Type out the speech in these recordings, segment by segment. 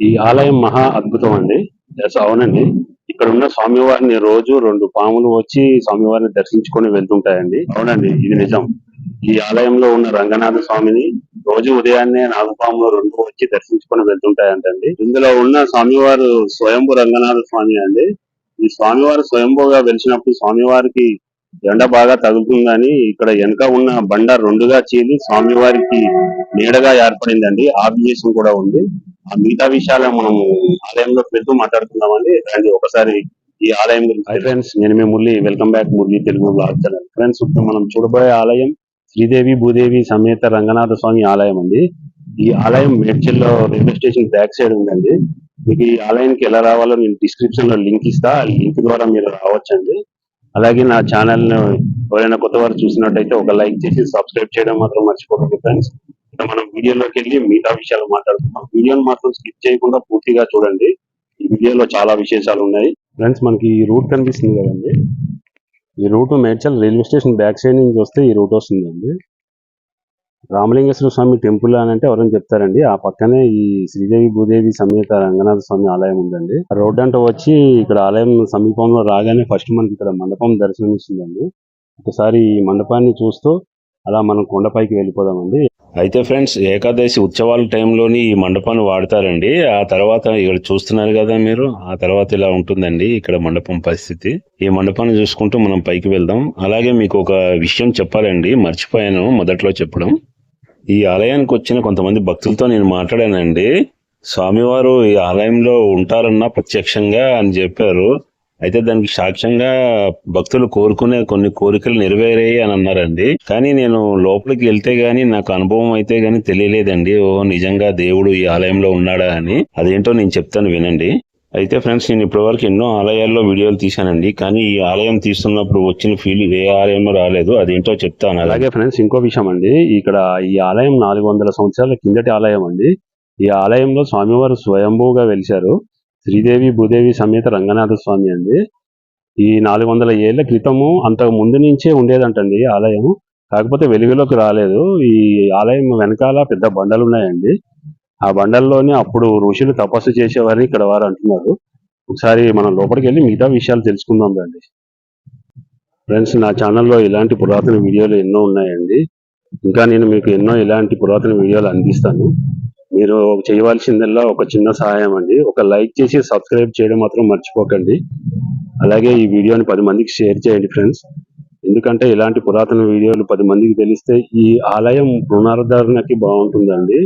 ఈ ఆలయం మహా అద్భుతం అండి. ఎస్ అవునండి. ఇక్కడ ఉన్న స్వామివారిని రోజు రెండు పాములు వచ్చి స్వామివారిని దర్శించుకొని వెళ్తుంటాయండి. అవునండి ఇది నిజం. ఈ ఆలయంలో ఉన్న రంగనాథ స్వామిని రోజు ఉదయాన్నే నాగపాములు రెండు వచ్చి దర్శించుకొని వెళ్తుంటాయంటండి. ఇందులో ఉన్న స్వామివారు స్వయంభు రంగనాథ స్వామి అండి. ఈ స్వామివారు స్వయంభుగా వెలిసినప్పుడు స్వామివారికి ఎండ బాగా తగులుతుందని ఇక్కడ వెనక ఉన్న బండ రెండుగా చీలి స్వామివారికి నీడగా ఏర్పడిందండి. ఆబ్లియేషన్ కూడా ఉంది. ఆ మిగతా విషయాలు మనం ఆలయంలో పెడుతూ మాట్లాడుకుందామండి రండి. ఒకసారి ఈ ఆలయం గురించి హై ఫ్రెండ్స్ నేను మీ Murali. Welcome back Murali Telugu blog channel friends ఇప్పుడు మనం చూడబోయే ఆలయం శ్రీదేవి భూదేవి సమేత రంగనాథ స్వామి ఆలయం అండి. ఈ ఆలయం మేడ్చల్లో రైల్వే స్టేషన్ బ్యాక్ సైడ్ ఉందండి. మీకు ఈ ఆలయానికి ఎలా రావాలో నేను డిస్క్రిప్షన్లో లింక్ ఇస్తా. లింక్ ద్వారా మీరు రావచ్చండి. అలాగే నా ఛానల్ ఎవరైనా కొత్త వారు చూసినట్టయితే ఒక లైక్ చేసి సబ్స్క్రైబ్ చేయడం మాత్రం మర్చిపోకండి ఫ్రెండ్స్ మనం వీడియోలోకి వెళ్ళి మిగతా విషయాలు మాట్లాడుకుందాం. వీడియోని మాత్రం స్కిప్ చేయకుండా పూర్తిగా చూడండి. ఈ వీడియోలో చాలా విశేషాలు ఉన్నాయి. ఫ్రెండ్స్ మనకి ఈ రూట్ కనిపిస్తుంది కదండి. ఈ route Medchal railway station back side నుంచి వస్తే ఈ రూట్ వస్తుందండి. రామలింగేశ్వర స్వామి టెంపుల్ అని అంటే ఎవరైనా చెప్తారండి. ఆ పక్కనే ఈ శ్రీదేవి భూదేవి సమేత రంగనాథ స్వామి ఆలయం ఉందండి. ఆ రోడ్ అంటే వచ్చి ఇక్కడ ఆలయం సమీపంలో రాగానే ఫస్ట్ మనకి ఇక్కడ మండపం దర్శనం ఇస్తుందండి ఒకసారి ఈ మండపాన్ని చూస్తూ అలా మనం కొండపైకి వెళ్ళిపోదామండి. అయితే ఫ్రెండ్స్ ఏకాదశి ఉత్సవాల టైంలోని ఈ మండపాన్ని వాడతారండి. ఆ తర్వాత ఇక్కడ చూస్తున్నారు కదా మీరు ఆ తర్వాత ఇలా ఉంటుందండి ఇక్కడ మండపం పరిస్థితి. ఈ మండపాన్ని చూసుకుంటూ మనం పైకి వెళ్దాం. అలాగే మీకు ఒక విషయం చెప్పాలండి మర్చిపోయాను మొదట్లో చెప్పడం. ఈ ఆలయానికి వచ్చిన కొంతమంది భక్తులతో నేను మాట్లాడానండి. స్వామివారు ఈ ఆలయంలో ఉంటారన్న ప్రత్యక్షంగా అని చెప్పారు. అయితే దానికి సాక్ష్యంగా భక్తులు కోరుకునే కొన్ని కోరికలు నెరవేరాయి అని అన్నారండి. కానీ నేను లోపలికి వెళ్తే గాని నాకు అనుభవం అయితే గాని తెలియలేదండి. ఓ నిజంగా దేవుడు ఈ ఆలయంలో ఉన్నాడా అని. అదేంటో నేను చెప్తాను వినండి. అయితే ఫ్రెండ్స్ నేను ఇప్పటివరకు ఎన్నో ఆలయాల్లో వీడియోలు తీశానండి. కానీ ఈ ఆలయం తీస్తున్నప్పుడు వచ్చిన ఫీల్ ఏ ఆలయంలో రాలేదు. అదేంటో చెప్తాను అలాగే అలాగే ఫ్రెండ్స్ ఇంకో విషయం అండి. ఇక్కడ ఈ ఆలయం నాలుగు వందల సంవత్సరాల కిందటి ఆలయం అండి. ఈ ఆలయంలో స్వామివారు స్వయంభూగా వెలిశారు. శ్రీదేవి భూదేవి సమేత రంగనాథ స్వామి అండి. ఈ నాలుగు వందల ఏళ్ళ క్రితము అంతకు ముందు నుంచే ఉండేదంటండి ఈ ఆలయం. కాకపోతే వెలుగులోకి రాలేదు. ఈ ఆలయం వెనకాల పెద్ద బండలు ఉన్నాయండి ఆ బండల్లోనే అప్పుడు ఋషులు తపస్సు చేసేవారని ఇక్కడ వారు అంటున్నారు. ఒకసారి మనం లోపలికి వెళ్ళి మిగతా విషయాలు తెలుసుకుందాం రండి. ఫ్రెండ్స్ నా ఛానల్లో ఇలాంటి పురాతన వీడియోలు ఎన్నో ఉన్నాయండి. ఇంకా నేను మీకు ఎన్నో ఇలాంటి పురాతన వీడియోలు అందిస్తాను. మీరు చేయవలసిందల్లా ఒక చిన్న సహాయం అండి. ఒక లైక్ చేసి సబ్స్క్రైబ్ చేయడం మాత్రం మర్చిపోకండి. అలాగే ఈ వీడియోని పది మందికి షేర్ చేయండి ఫ్రెండ్స్. ఎందుకంటే ఇలాంటి పురాతన వీడియోలు పది మందికి తెలిస్తే ఈ ఆలయం పునరుద్ధరణకి బాగుంటుందండి.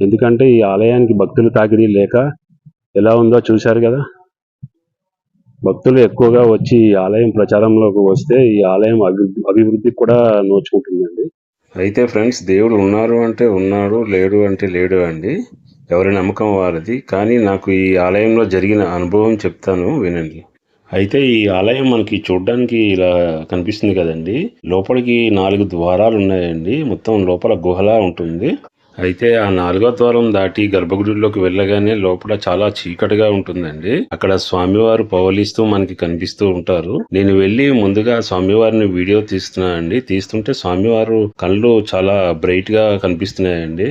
ఎందుకంటే ఈ ఆలయానికి భక్తులు తాకిడి లేక ఎలా ఉందో చూశారు కదా? భక్తులు ఎక్కువగా వచ్చి ఈ ఆలయం ప్రచారంలోకి వస్తే ఈ ఆలయం అభివృద్ధి అభివృద్ధికి కూడా నోచుకుంటుందండి. అయితే ఫ్రెండ్స్ దేవుడు ఉన్నారు అంటే ఉన్నాడు లేడు అంటే లేడు అండి. ఎవరి నమ్మకం వారిది. కానీ నాకు ఈ ఆలయంలో జరిగిన అనుభవం చెప్తాను వినండి. అయితే ఈ ఆలయం మనకి చూడడానికి ఇలా కనిపిస్తుంది కదండి. లోపలికి నాలుగు ద్వారాలు ఉన్నాయండి. మొత్తం లోపల గుహలా ఉంటుంది. అయితే ఆ నాలుగో ద్వారం దాటి గర్భగుడిలోకి వెళ్ళగానే లోపల చాలా చీకటిగా ఉంటుందండి. అక్కడ స్వామివారు పవలిస్తూ మనకి కనిపిస్తూ ఉంటారు. నేను వెళ్ళి ముందుగా స్వామివారిని వీడియో తీస్తున్నానండి తీస్తుంటే స్వామివారు కళ్ళు చాలా బ్రైట్గా కనిపిస్తున్నాయండి.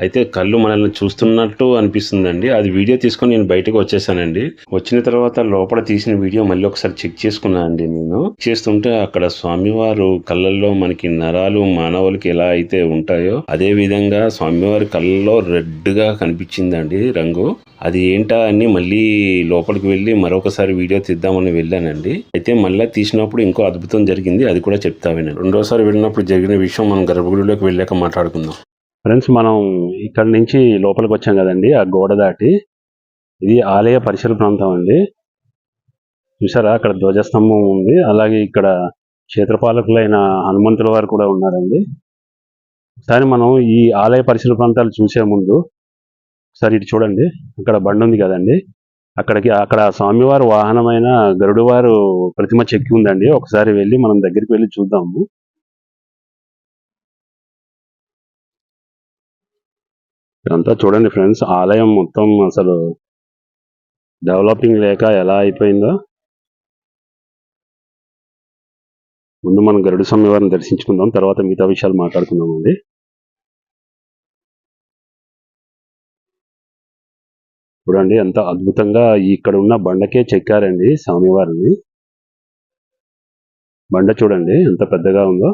అయితే కళ్ళు మనల్ని చూస్తున్నట్టు అనిపిస్తుందండి. అది వీడియో తీసుకొని నేను బయటకు వచ్చేసానండి. వచ్చిన తర్వాత లోపల తీసిన వీడియో మళ్ళీ ఒకసారి చెక్ చేసుకున్నానండి నేను. చేస్తుంటే అక్కడ స్వామివారు కళ్ళల్లో మనకి నరాలు మానవులకి ఎలా అయితే ఉంటాయో అదే విధంగా స్వామివారి కళ్ళల్లో రెడ్గా కనిపించిందండి రంగు. అది ఏంటా అని మళ్ళీ లోపలికి వెళ్ళి మరొకసారి వీడియో తీద్దామని వెళ్ళానండి. అయితే మళ్ళీ తీసినప్పుడు ఇంకో అద్భుతం జరిగింది. అది కూడా చెప్తా వినండి రెండోసారి వెళ్ళినప్పుడు జరిగిన విషయం మనం గర్భగుడిలోకి వెళ్ళాక మాట్లాడుకుందాం. ఫ్రెండ్స్ మనం ఇక్కడ నుంచి లోపలికి వచ్చాం కదండి ఆ గోడ దాటి. ఇది ఆలయ పరిసర ప్రాంతం అండి. చూసారా అక్కడ ధ్వజస్తంభం ఉంది. అలాగే ఇక్కడ క్షేత్రపాలకులైన హనుమంతుల వారు కూడా ఉన్నారండి. ఒకసారి మనం ఈ ఆలయ పరిసర ప్రాంతాలు చూసే ముందు ఒకసారి ఇటు చూడండి. అక్కడ బండి ఉంది కదండి. అక్కడికి అక్కడ స్వామివారు వాహనమైన గరుడు వారు ప్రతిమ చెక్కి ఉందండి. ఒకసారి వెళ్ళి మనం దగ్గరికి వెళ్ళి చూద్దాము. ఇదంతా చూడండి ఫ్రెండ్స్ ఆలయం మొత్తం అసలు డెవలపింగ్ లేక ఎలా అయిపోయిందో. ముందు మనం గరుడు స్వామి వారిని దర్శించుకుందాం తర్వాత మిగతా విషయాలు మాట్లాడుకుందాం అండి. చూడండి ఎంత అద్భుతంగా ఇక్కడ ఉన్న బండకే చెక్కారండి స్వామివారిని బండ చూడండి ఎంత పెద్దగా ఉందో.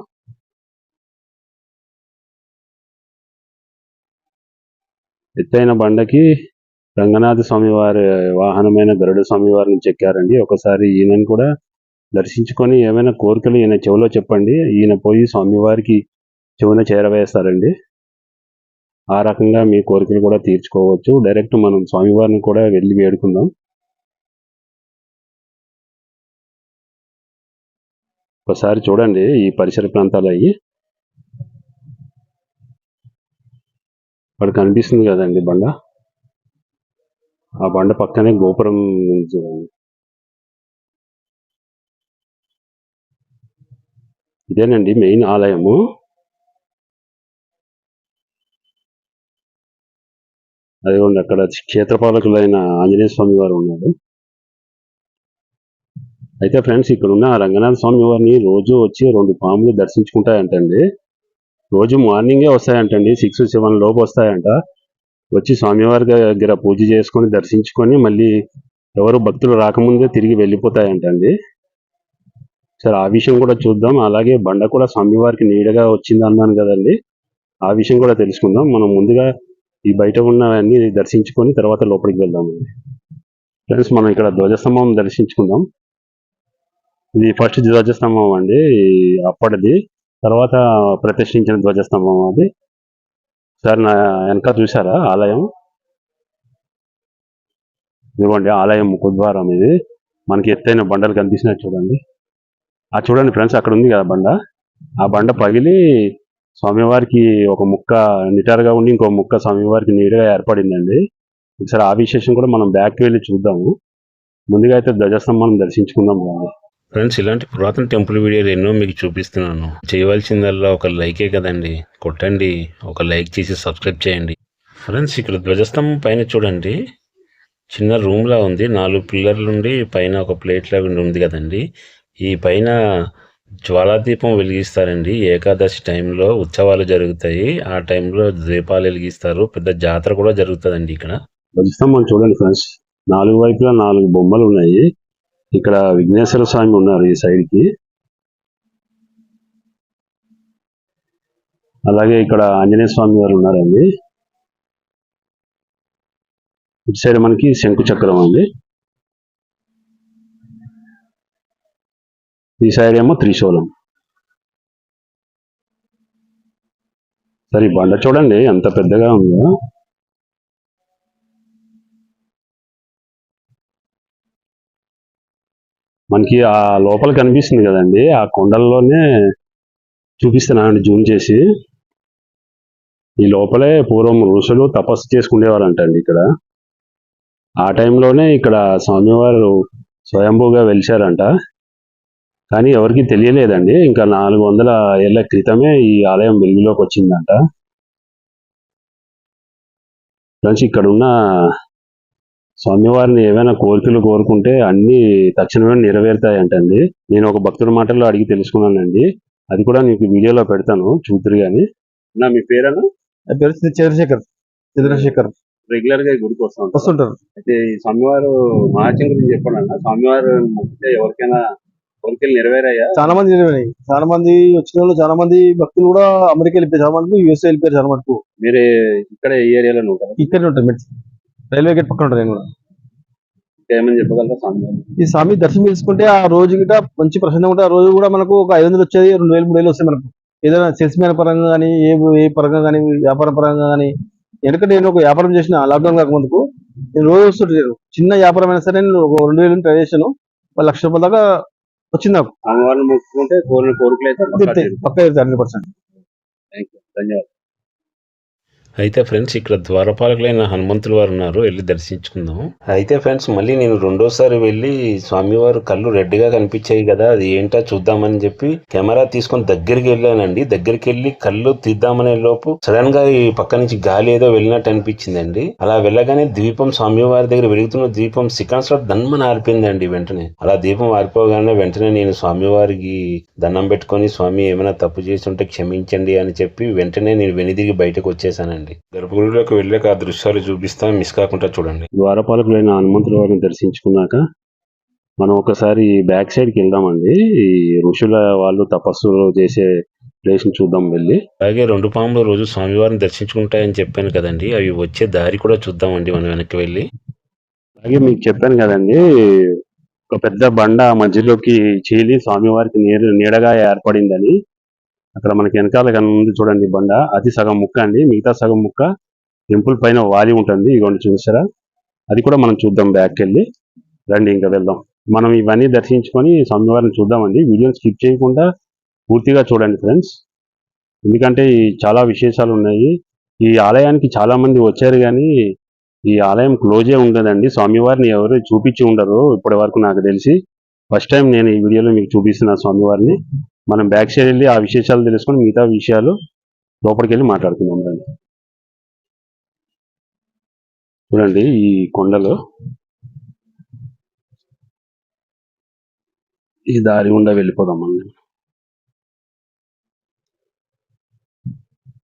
ఎత్తైన బండకి రంగనాథ స్వామి వారి వాహనమైన గరుడ స్వామి వారిని చెక్కారండి. ఒకసారి ఈయనను కూడా దర్శించుకొని ఏమైనా కోరికలు ఈయన చెవిలో చెప్పండి. ఈయన పోయి స్వామివారికి చెవున చేరవేస్తారండి. ఆ రకంగా మీ కోరికలు కూడా తీర్చుకోవచ్చు. డైరెక్ట్ మనం స్వామివారిని కూడా వెళ్ళి వేడుకుందాం. ఒకసారి చూడండి ఈ పరిసర ప్రాంతాలు అయ్యి. అక్కడ కనిపిస్తుంది కదండి బండ. ఆ బండ పక్కనే గోపురం చూడండి. ఇదేనండి మెయిన్ ఆలయము. అదిగోండి అక్కడ క్షేత్రపాలకులైన ఆంజనేయ స్వామి వారు ఉన్నారు. అయితే ఫ్రెండ్స్ ఇక్కడ ఉన్న రంగనాథ స్వామి వారిని రోజు వచ్చి రెండు పాములు దర్శించుకుంటాయంటండి. రోజు మార్నింగే వస్తాయంటండి. సిక్స్ సెవెన్ లోపు వస్తాయంట. వచ్చి స్వామివారి దగ్గర పూజ చేసుకొని దర్శించుకొని మళ్ళీ ఎవరు భక్తులు రాకముందే తిరిగి వెళ్ళిపోతాయంటండి. సరే ఆ విషయం కూడా చూద్దాం. అలాగే బండ కూడా స్వామివారికి నీడగా వచ్చింది అన్నాను కదండి. ఆ విషయం కూడా తెలుసుకుందాం. మనం ముందుగా ఈ బయట ఉన్నవన్నీ దర్శించుకొని తర్వాత లోపలికి వెళ్దామండి. ఫ్రెండ్స్ మనం ఇక్కడ ధ్వజస్తంభం దర్శించుకుందాం. ఇది ఫస్ట్ ధ్వజస్తంభం అండి. అప్పటిది. తర్వాత ప్రతిష్ఠించిన ధ్వజస్తంభం అది. సార్ నా వెనక చూసారా ఆలయం? ఇదిగోండి ఆలయం ముఖద్వారం ఇది. మనకి ఎత్తైన బండలు కనిపిస్తున్నాయి చూడండి. ఆ చూడండి ఫ్రెండ్స్ అక్కడ ఉంది కదా బండ. ఆ బండ పగిలి స్వామివారికి ఒక ముక్క నిటారుగా ఉండి ఇంకో ముక్క స్వామివారికి నీడగా ఏర్పడిందండి. ఒకసారి ఆ విశేషం కూడా మనం బ్యాక్కి వెళ్ళి చూద్దాము. ముందుగా అయితే ధ్వజస్తంభం దర్శించుకుందాం రండి. ఫ్రెండ్స్ ఇలాంటి పురాతన టెంపుల్ వీడియోలు ఎన్నో మీకు చూపిస్తున్నాను. చేయవలసిందల్లా ఒక లైకే కదండి. కొట్టండి. ఒక లైక్ చేసి సబ్స్క్రైబ్ చేయండి. ఫ్రెండ్స్ ఇక్కడ ధ్వజస్తంభం పైన చూడండి. చిన్న రూమ్లా ఉంది. నాలుగు పిల్లర్లుండి పైన ఒక ప్లేట్ లాగా ఉంది కదండి. ఈ పైన జ్వాలాదీపం వెలిగిస్తారండి. ఏకాదశి టైంలో ఉత్సవాలు జరుగుతాయి. ఆ టైంలో దీపాలు వెలిగిస్తారు. పెద్ద జాతర కూడా జరుగుతుందండి ఇక్కడ. ధ్వజస్తంభం చూడండి ఫ్రెండ్స్. నాలుగు వైపులా నాలుగు బొమ్మలు ఉన్నాయి. ఇక్కడ విఘ్నేశ్వర స్వామి ఉన్నారు ఈ సైడ్కి. అలాగే ఇక్కడ ఆంజనేయ స్వామి వారు ఉన్నారండి. ఇటు సైడ్ మనకి శంకు చక్రం అండి. ఈ సైడ్ ఏమో త్రిశూలం. సరే ఈ బండ చూడండి ఎంత పెద్దగా ఉందో. మనకి ఆ లోపల కనిపిస్తుంది కదండి. ఆ కొండల్లోనే చూపిస్తున్నానండి జూమ్ చేసి. ఈ లోపలే పూర్వం ఋషులు తపస్సు చేసుకునేవారంటండి ఇక్కడ. ఆ టైంలోనే ఇక్కడ స్వామివారు స్వయంభూగా వెలిచారంట కానీ ఎవరికి తెలియలేదండి. ఇంకా నాలుగు వందల ఏళ్ళ క్రితమే ఈ ఆలయం వెలుగులోకి వచ్చిందంట. ఫ్రెండ్స్ ఇక్కడ ఉన్న స్వామివారిని ఏమైనా కోరికలు కోరుకుంటే అన్ని తక్షణమే నెరవేరుతాయంటండి. నేను ఒక భక్తుడి మాటల్లో అడిగి తెలుసుకున్నానండి. అది కూడా నీకు వీడియోలో పెడతాను చూద్దరు గాని. నా మీ పేరను నా పేరు చంద్రశేఖర్ చంద్రశేఖర్. రెగ్యులర్గా గుడికి వస్తాను వస్తుంటారు. అయితే ఈ స్వామివారు మహాచం గురించి చెప్పండి అన్న స్వామివారు మొక్కితే ఎవరికైనా కోరికలు నెరవేరాయా? చాలా మంది నిలబడినాయి చాలా మంది వచ్చిన వాళ్ళు చాలా మంది భక్తులు కూడా అమెరికా వెళ్ళిపోయారు. చాలా మంది యూఎస్ఏ వెళ్ళిపోయారు చాలా మటుకు. మీరే ఇక్కడ ఈ ఏరియాలో ఉంటారు? ఇక్కడనే ఉంటారు మెడిసిన్ రైల్వే గేట్ పక్కన ఉంటారు నేను కూడా ఏమని చెప్పగలరా స్వామివారు ఈ స్వామి దర్శనం చేసుకుంటే ఆ రోజు గిట మంచి ప్రశాంతంగా ఉంటే ఆ రోజు కూడా మనకు ఒక ఐదు వందలు వచ్చేది రెండు వేలు మూడు వేలు వస్తాయి మనకు. ఏదైనా సేల్స్ మ్యాన్ పరంగా కానీ ఏ ఏ పరంగా కానీ వ్యాపార పరంగా కానీ ఎందుకంటే నేను ఒక వ్యాపారం చేసిన లాక్డౌన్ కాకముందుకు నేను రోజు వస్తుంటాను చిన్న వ్యాపారం అయినా సరే నేను ఒక రెండు వేలు ట్రై చేశాను లక్ష రూపాయల దాకా వచ్చింది నాకు. స్వామివారిని మొక్కుకుంటే కోరిన కోరికలు అయితే పక్కా హండ్రెడ్ పర్సెంట్. Thank you. ధన్యవాదాలు. అయితే ఫ్రెండ్స్ ఇక్కడ ద్వారపాలకులైన హనుమంతుల వారు ఉన్నారు. వెళ్ళి దర్శించుకుందాం. అయితే ఫ్రెండ్స్ మళ్ళీ నేను రెండోసారి వెళ్ళి స్వామివారు కళ్ళు రెడ్గా కనిపించాయి కదా అది ఏంటో చూద్దామని చెప్పి కెమెరా తీసుకొని దగ్గరికి వెళ్ళానండి. దగ్గరికి వెళ్ళి కళ్ళు తీద్దామనే లోపు సడన్గా ఈ పక్క నుంచి గాలి ఏదో వెళ్ళినట్టు అనిపించిందండి. అలా వెళ్ళగానే దీపం స్వామివారి దగ్గర వెలుగుతున్న దీపం సికాన్స్లో దన్మని ఆరిపోయిందండి వెంటనే. అలా దీపం ఆరిపోగానే వెంటనే నేను స్వామివారికి దండం పెట్టుకొని స్వామి ఏమైనా తప్పు చేసి ఉంటే క్షమించండి అని చెప్పి వెంటనే నేను వెనుదిరిగి బయటకు వచ్చేసానండి. చూడండి గర్భగుడిలోకి వెళ్ళాక ఆ దృశ్యాలు చూపిస్తా మిస్ కాకుండా చూడండి. ద్వారపాలకులైన హనుమంతుల వారిని దర్శించుకున్నాక మనం ఒకసారి బ్యాక్ సైడ్కి వెళ్దామండి. ఈ ఋషుల వాళ్ళు తపస్సు చేసే ప్లేస్ చూద్దాం వెళ్ళి. అలాగే రెండు పాములు రోజు స్వామివారిని దర్శించుకుంటాయని చెప్పాను కదండి. అవి వచ్చే దారి కూడా చూద్దామండి మనం వెనక్కి వెళ్ళి. అలాగే మీకు చెప్పాను కదండి ఒక పెద్ద బండ మధ్యలోకి చీలి స్వామివారికి నీడ నీడగా ఏర్పడిందని. అక్కడ మనకి వెనకాల కనుంది చూడండి బండ. అది సగం ముక్క అండి. మిగతా సగం ముక్క టెంపుల్ పైన వాలి ఉంటుంది. ఇగోండి చూసారా? అది కూడా మనం చూద్దాం బ్యాక్ వెళ్ళి రండి ఇంకా వెళ్దాం. మనం ఇవన్నీ దర్శించుకొని స్వామివారిని చూద్దామండి. వీడియోని స్కిప్ చేయకుండా పూర్తిగా చూడండి ఫ్రెండ్స్ ఎందుకంటే చాలా విశేషాలు ఉన్నాయి. ఈ ఆలయానికి చాలామంది వచ్చారు కానీ ఈ ఆలయం క్లోజే ఉండదండి. స్వామివారిని ఎవరు చూపించి ఉండరు. ఇప్పటి వరకు నాకు తెలిసి. ఫస్ట్ టైం నేను ఈ వీడియోలో మీకు చూపిస్తున్నా స్వామివారిని. మనం బ్యాక్ సైడ్ వెళ్ళి ఆ విశేషాలు తెలుసుకొని మిగతా విషయాలు లోపలికి వెళ్ళి మాట్లాడుకుందాం రండి. చూడండి ఈ కొండలు. ఈ దారి గుండా వెళ్ళిపోదాం మనం.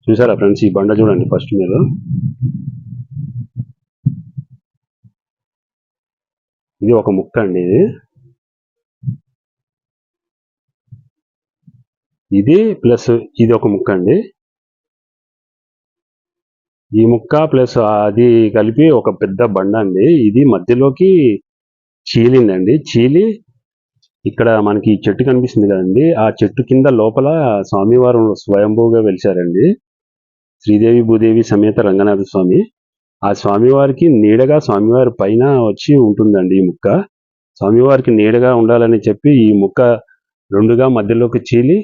చూసారా ఫ్రెండ్స్ ఈ బండ చూడండి ఫస్ట్ మీరు. ఇది ఒక ముక్క అండి ఇది. ఇది ప్లస్ ఇది ఒక ముక్క అండి. ఈ ముక్క ప్లస్ అది కలిపి ఒక పెద్ద బండ అండి. ఇది మధ్యలోకి చీలిందండి. చీలి ఇక్కడ మనకి చెట్టు కనిపిస్తుంది కదండి. ఆ చెట్టు కింద లోపల స్వామివారు స్వయంభూగా వెలిశారండి. శ్రీదేవి భూదేవి సమేత రంగనాథ స్వామి. ఆ స్వామివారికి నీడగా స్వామివారి పైన వచ్చి ఉంటుందండి ఈ ముక్క. స్వామివారికి నీడగా ఉండాలని చెప్పి ఈ ముక్క రెండుగా మధ్యలోకి చీలి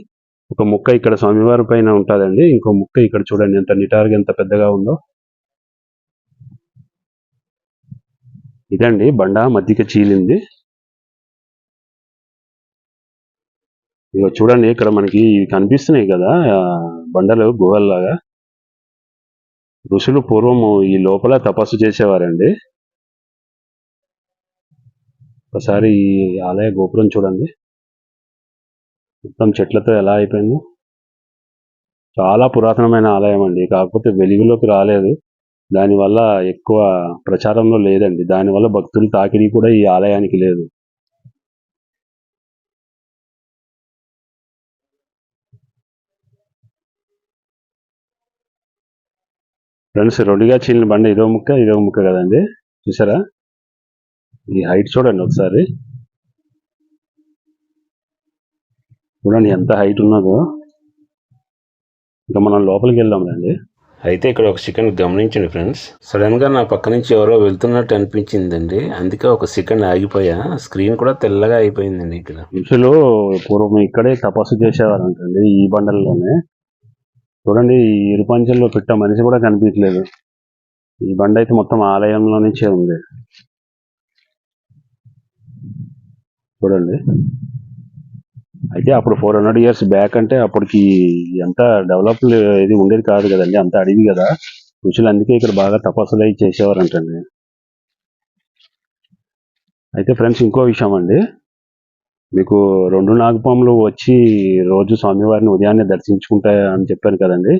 ఒక ముక్క ఇక్కడ స్వామివారి పైన ఉంటుందండి. ఇంకో ముక్క ఇక్కడ చూడండి ఎంత నిటారుగా ఎంత పెద్దగా ఉందో. ఇదండి బండ మధ్యకి చీలింది. ఇక చూడండి ఇక్కడ మనకి ఇవి కనిపిస్తున్నాయి కదా బండలు గుహల్లాగా. ఋషులు పూర్వము ఈ లోపల తపస్సు చేసేవారండి. ఒకసారి ఈ ఆలయ గోపురం చూడండి. మొత్తం చెట్లతో ఎలా అయిపోయింది? చాలా పురాతనమైన ఆలయం అండి. కాకపోతే వెలుగులోకి రాలేదు. దానివల్ల ఎక్కువ ప్రచారంలో లేదండి. దానివల్ల భక్తులు తాకిడి కూడా ఈ ఆలయానికి లేదు. ఫ్రెండ్స్ రెండుగా చీలిన బండ ఇదో ముక్క ఇదో ముక్క కదండి. చూసారా? ఈ హైట్ చూడండి ఒకసారి. చూడండి ఎంత హైట్ ఉన్నదో. ఇంకా మనం లోపలికి వెళ్దాంలేండి. అయితే ఇక్కడ ఒక సెకండ్ గమనించండి ఫ్రెండ్స్ సడన్గా నా పక్క నుంచి ఎవరో వెళ్తున్నట్టు అనిపించిందండి. అందుకే ఒక సెకండ్ ఆగిపోయా. స్క్రీన్ కూడా తెల్లగా అయిపోయిందండి ఇక్కడ. మనుషులు పూర్వం ఇక్కడే తపస్సు చేసేవారంటండి ఈ బండల్లోనే. చూడండి ఈ ఇరుపంచంలో పెట్ట మనిషి కూడా కనిపించలేదు. ఈ బండ అయితే మొత్తం ఆలయంలో నుంచే ఉంది. చూడండి. అయితే అప్పుడు ఫోర్ హండ్రెడ్ ఇయర్స్ బ్యాక్ అంటే అప్పటికి ఎంత డెవలప్ ఇది ఉండేది కాదు కదండి అంత అడివి కదా. ఋషులు అందుకే ఇక్కడ బాగా తపస్సులు అయి చేసేవారంటండి. అయితే ఫ్రెండ్స్ ఇంకో విషయం అండి. మీకు రెండు నాగపాములు వచ్చి రోజు స్వామివారిని ఉదయాన్నే దర్శించుకుంటాయా అని చెప్పాను కదండి.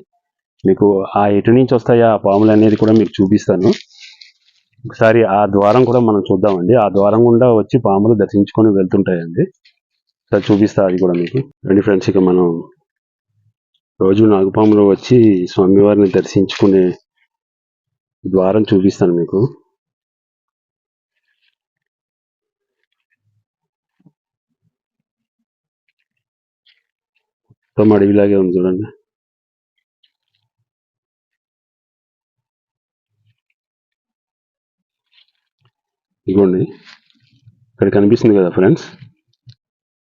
మీకు ఆ ఎటు నుంచి వస్తాయా ఆ పాములు అనేది కూడా మీకు చూపిస్తాను. ఒకసారి ఆ ద్వారం కూడా మనం చూద్దామండి. ఆ ద్వారం గుండా వచ్చి పాములు దర్శించుకొని వెళ్తుంటాయండి. సరే చూపిస్తా అది కూడా మీకు. రండి ఫ్రెండ్స్ ఇక మనం రోజు నాగుపాములో వచ్చి స్వామివారిని దర్శించుకునే ద్వారం చూపిస్తాను మీకు. మొత్తం అడవిలాగే ఉంది చూడండి. ఇదిగోండి ఇక్కడ కనిపిస్తుంది కదా ఫ్రెండ్స్?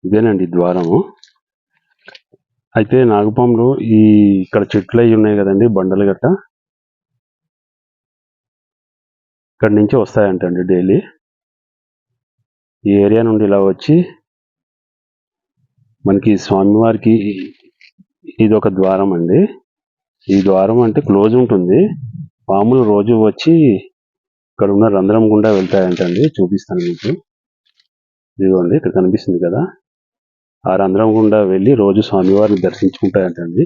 ఇదేనండి ద్వారము. అయితే నాగపాములు ఈ ఇక్కడ చెట్లు అయి ఉన్నాయి కదండి బండలు గట్ట. ఇక్కడ నుంచి వస్తాయంటండి డైలీ. ఈ ఏరియా నుండి ఇలా వచ్చి మనకి స్వామివారికి ఇది ఒక ద్వారం అండి. ఈ ద్వారం అంటే క్లోజ్ ఉంటుంది. పాములు రోజు వచ్చి ఇక్కడ ఉన్న రంధ్రం గుండా వెళ్తాయంటండి. చూపిస్తాను మీకు. ఇదిగోండి ఇక్కడ కనిపిస్తుంది కదా. ఆ రంధ్రం గుండా వెళ్ళి రోజు స్వామివారిని దర్శించుకుంటాయంటండి.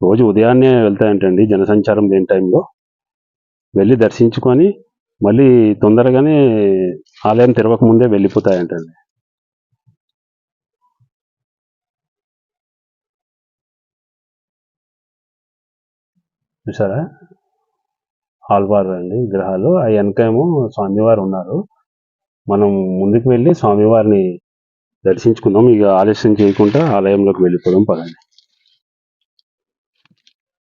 రోజు ఉదయాన్నే వెళ్తాయంటండి జనసంచారం లేని టైంలో. వెళ్ళి దర్శించుకొని మళ్ళీ తొందరగానే ఆలయం తెరవక ముందే వెళ్ళిపోతాయంటండి. చూసారా? ఆల్వార్ అండి విగ్రహాలు ఆ వెనకేమో స్వామివారు ఉన్నారు. మనం ముందుకు వెళ్ళి స్వామివారిని దర్శించుకుందాం. ఇక ఆలస్యం చేయకుండా ఆలయంలోకి వెళ్ళిపోదాం పదండి.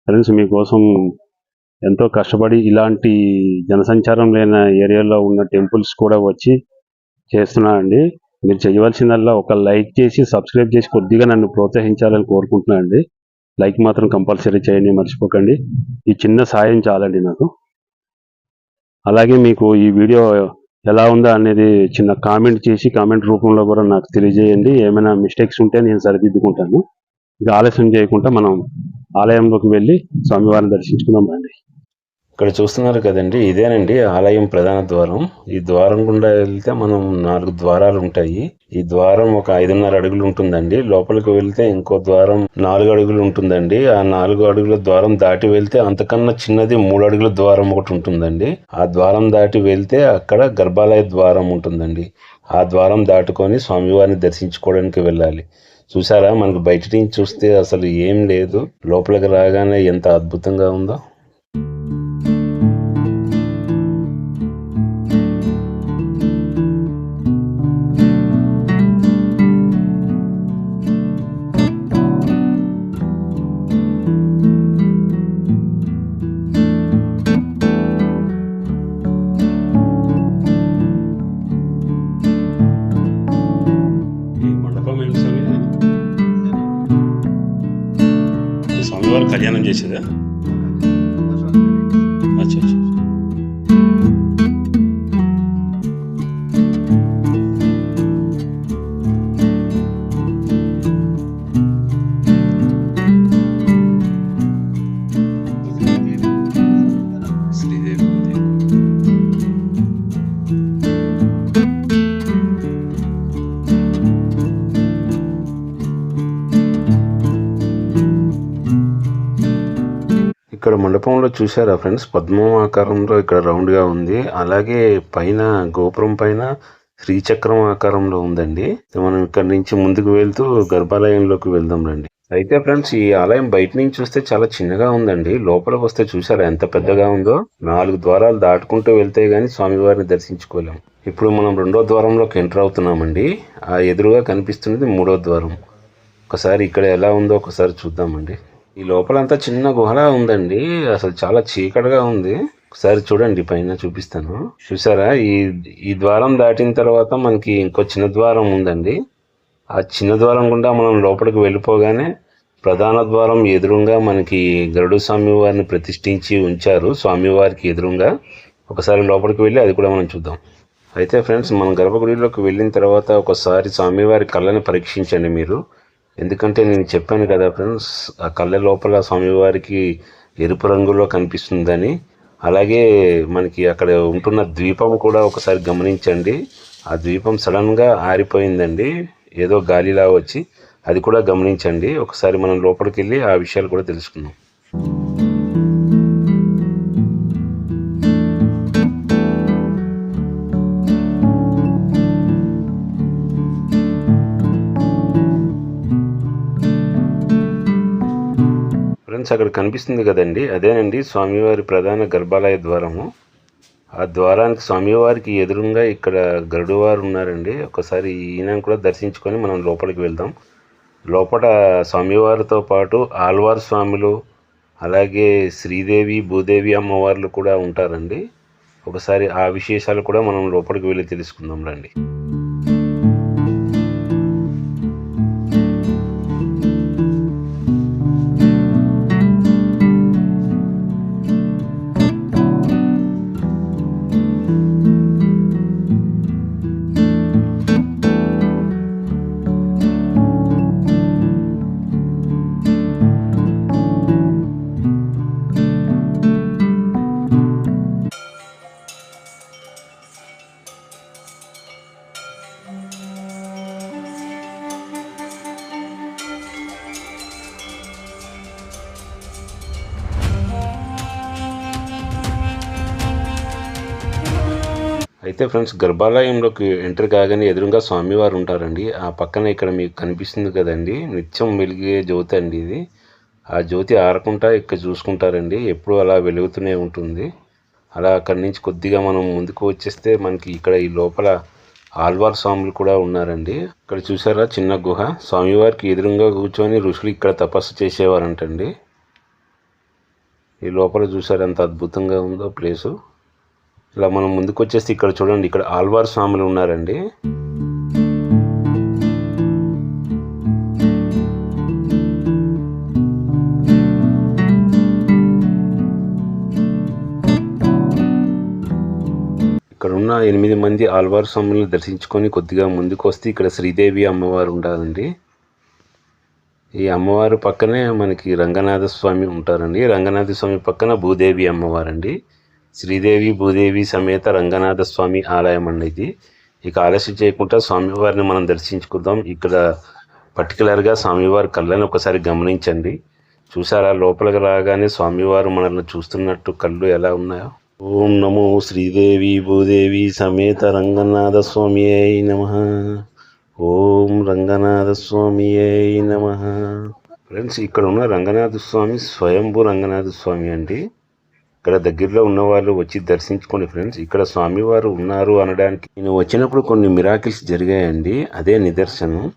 ఫ్రెండ్స్ మీకోసం ఎంతో కష్టపడి ఇలాంటి జనసంచారం లేని ఏరియాలో ఉన్న టెంపుల్స్ కూడా వచ్చి చేస్తున్నా అండి మీరు చేయవలసిందల్లా ఒక లైక్ చేసి సబ్స్క్రైబ్ చేసి కొద్దిగా నన్ను ప్రోత్సహించాలని కోరుకుంటున్నాను అండి లైక్ మాత్రం కంపల్సరీ చేయండి మర్చిపోకండి. ఈ చిన్న సాయం చాలండి నాకు. అలాగే మీకు ఈ వీడియో ఎలా ఉందా అనేది చిన్న కామెంట్ చేసి కామెంట్ రూపంలో కూడా నాకు తెలియజేయండి. ఏమైనా మిస్టేక్స్ ఉంటే నేను సరిదిద్దుకుంటాను. ఇక ఆలస్యం చేయకుండా మనం ఆలయంలోకి వెళ్ళి స్వామివారిని దర్శించుకుందాం రండి. ఇక్కడ చూస్తున్నారు కదండి ఇదేనండి ఆలయం ప్రధాన ద్వారం. ఈ ద్వారం గుండా వెళ్తే మనం నాలుగు ద్వారాలు ఉంటాయి. ఈ ద్వారం ఒక ఐదున్నర అడుగులు ఉంటుందండి. లోపలికి వెళ్తే ఇంకో ద్వారం నాలుగు అడుగులు ఉంటుందండి. ఆ నాలుగు అడుగుల ద్వారం దాటి వెళ్తే అంతకన్నా చిన్నది మూడు అడుగుల ద్వారం ఒకటి ఉంటుందండి. ఆ ద్వారం దాటి వెళ్తే అక్కడ గర్భాలయ ద్వారం ఉంటుందండి. ఆ ద్వారం దాటుకొని స్వామివారిని దర్శించుకోవడానికి వెళ్ళాలి. చూసారా? మనకు బయట నుంచి చూస్తే అసలు ఏం లేదు. లోపలికి రాగానే ఎంత అద్భుతంగా ఉందో. ఈ స్వామివారు కళ్యాణం చూసారా ఫ్రెండ్స్? పద్మం ఆకారంలో ఇక్కడ రౌండ్గా ఉంది. అలాగే పైన గోపురం పైన శ్రీచక్రం ఆకారంలో ఉందండి. మనం ఇక్కడ నుంచి ముందుకు వెళ్తూ గర్భాలయంలోకి వెళ్దాం రండి. అయితే ఫ్రెండ్స్ ఈ ఆలయం బయట నుంచి చూస్తే చాలా చిన్నగా ఉందండి. లోపలికి వస్తే చూసారా ఎంత పెద్దగా ఉందో? నాలుగు ద్వారాలు దాటుకుంటూ వెళ్తే గానీ స్వామివారిని దర్శించుకోలేం. ఇప్పుడు మనం రెండో ద్వారంలోకి ఎంటర్ అవుతున్నామండి. ఆ ఎదురుగా కనిపిస్తున్నది మూడో ద్వారం. ఒకసారి ఇక్కడ ఎలా ఉందో ఒకసారి చూద్దామండి. ఈ లోపలంతా చిన్న గుహలా ఉందండి. అసలు చాలా చీకటిగా ఉంది. ఒకసారి చూడండి పైన చూపిస్తాను. చూసారా? ఈ ఈ ద్వారం దాటిన తర్వాత మనకి ఇంకో చిన్న ద్వారం ఉందండి. ఆ చిన్న ద్వారం గుండా మనం లోపలికి వెళ్ళిపోగానే ప్రధాన ద్వారం ఎదురుగా మనకి గరుడు స్వామి వారిని ప్రతిష్ఠించి ఉంచారు. స్వామివారికి ఎదురుగా ఒకసారి లోపలికి వెళ్ళి అది కూడా మనం చూద్దాం. అయితే ఫ్రెండ్స్ మనం గర్భగుడిలోకి వెళ్ళిన తర్వాత ఒకసారి స్వామివారి కళ్ళని పరీక్షించండి మీరు. ఎందుకంటే నేను చెప్పాను కదా ఫ్రెండ్స్ ఆ కళ్ళ లోపల స్వామివారికి ఎరుపు రంగులో కనిపిస్తుందని. అలాగే మనకి అక్కడ ఉంటున్న ద్వీపం కూడా ఒకసారి గమనించండి. ఆ ద్వీపం సడన్గా ఆరిపోయిందండి. ఏదో గాలిలా వచ్చి అది కూడా గమనించండి. ఒకసారి మనం లోపలికి వెళ్ళి ఆ విషయాలు కూడా తెలుసుకుందాం. ఫ్రెండ్స్ అక్కడ కనిపిస్తుంది కదండి. అదేనండి స్వామివారి ప్రధాన గర్భాలయ ద్వారము. ఆ ద్వారానికి స్వామివారికి ఎదురుగా ఇక్కడ గరుడువారు ఉన్నారండి. ఒకసారి ఈయన కూడా దర్శించుకొని మనం లోపలికి వెళ్దాం. లోపల స్వామివారితో పాటు ఆల్వార్ స్వాములు అలాగే శ్రీదేవి భూదేవి అమ్మవార్లు కూడా ఉంటారండి. ఒకసారి ఆ విశేషాలు కూడా మనం లోపలికి వెళ్ళి తెలుసుకుందాం రండి. ఫ్రెండ్స్ గర్భాలయంలోకి ఎంటర్ కాగానే ఎదురుగా స్వామివారు ఉంటారండి. ఆ పక్కన ఇక్కడ మీకు కనిపిస్తుంది కదండి. నిత్యం వెలిగే జ్యోతి అండి ఇది. ఆ జ్యోతి ఆరకుండా ఇక్కడ చూసుకుంటారండి. ఎప్పుడు అలా వెలుగుతూనే ఉంటుంది. అలా అక్కడి నుంచి కొద్దిగా మనం ముందుకు వచ్చేస్తే మనకి ఇక్కడ ఈ లోపల ఆల్వార్ స్వాములు కూడా ఉన్నారండి. ఇక్కడ చూసారా చిన్న గుహ. స్వామివారికి ఎదురుగా కూర్చొని ఋషులు ఇక్కడ తపస్సు చేసేవారంటండి. ఈ లోపల చూసారు ఎంత అద్భుతంగా ఉందో ప్లేసు. ఇలా మనం ముందుకు వచ్చేసి ఇక్కడ చూడండి ఇక్కడ ఆల్వార్ స్వాములు ఉన్నారండి. ఇక్కడ ఉన్న ఎనిమిది మంది ఆల్వార్ స్వాములను దర్శించుకొని కొద్దిగా ముందుకు వస్తే ఇక్కడ శ్రీదేవి అమ్మవారు ఉంటారండి ఈ అమ్మవారు పక్కనే మనకి రంగనాథ స్వామి ఉంటారండి. రంగనాథ స్వామి పక్కన భూదేవి అమ్మవారండి. శ్రీదేవి భూదేవి సమేత రంగనాథ స్వామి ఆలయం అండి ఇది. ఇక ఆలస్యం చేయకుండా స్వామివారిని మనం దర్శించుకుందాం. ఇక్కడ పర్టికులర్గా స్వామివారి కళ్ళని ఒకసారి గమనించండి. చూసారా? లోపలికి రాగానే స్వామివారు మనల్ని చూస్తున్నట్టు కళ్ళు ఎలా ఉన్నాయో. ఓం నమో శ్రీదేవి భూదేవి సమేత రంగనాథ స్వామి అయి నమ. ఓం రంగనాథ స్వామి అయి నమ. ఫ్రెండ్స్ ఇక్కడ ఉన్న రంగనాథ స్వామి స్వయంభూ రంగనాథ స్వామి అండి. ఇక్కడ దగ్గరలో ఉన్న వాళ్ళు వచ్చి దర్శించుకోండి ఫ్రెండ్స్. ఇక్కడ స్వామివారు ఉన్నారు అనడానికి. నేను వచ్చినప్పుడు కొన్ని మిరాకిల్స్ జరిగాయండి. అదే నిదర్శనం.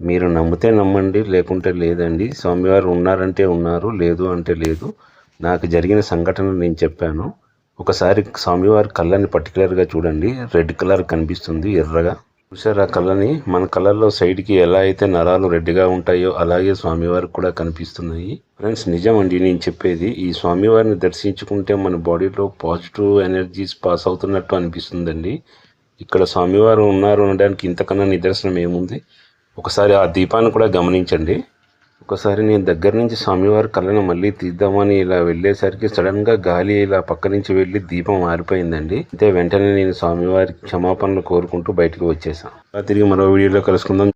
మీరు నమ్మితే నమ్మండి లేకుంటే లేదండి. స్వామివారు ఉన్నారంటే ఉన్నారు లేదు అంటే లేదు. నాకు జరిగిన సంఘటన నేను చెప్పాను. ఒకసారి స్వామివారి కళ్ళని పర్టికులర్గా చూడండి. రెడ్ కలర్ కనిపిస్తుంది ఎర్రగా. చూసారా ఆ కళ్ళని మన కళ్ళల్లో సైడ్కి ఎలా అయితే నరాలు రెడ్డిగా ఉంటాయో అలాగే స్వామివారికి కూడా కనిపిస్తున్నాయి. ఫ్రెండ్స్ నిజం అండి నేను చెప్పేది. ఈ స్వామివారిని దర్శించుకుంటే మన బాడీలో పాజిటివ్ ఎనర్జీస్ పాస్ అవుతున్నట్టు అనిపిస్తుందండి. ఇక్కడ స్వామివారు ఉన్నారు అనడానికి ఇంతకన్నా నిదర్శనం ఏముంది? ఒకసారి ఆ దీపాన్ని కూడా గమనించండి. ఒకసారి నేను దగ్గర నుంచి స్వామివారి కళ్ళను మళ్ళీ తీద్దామని ఇలా వెళ్ళేసరికి సడన్గా గాలి ఇలా పక్క నుంచి వెళ్ళి దీపం మారిపోయిందండి అయితే వెంటనే నేను స్వామివారి క్షమాపణలు కోరుకుంటూ బయటకు వచ్చేసాను తిరిగి మరో వీడియోలో కలుసుకుందాం.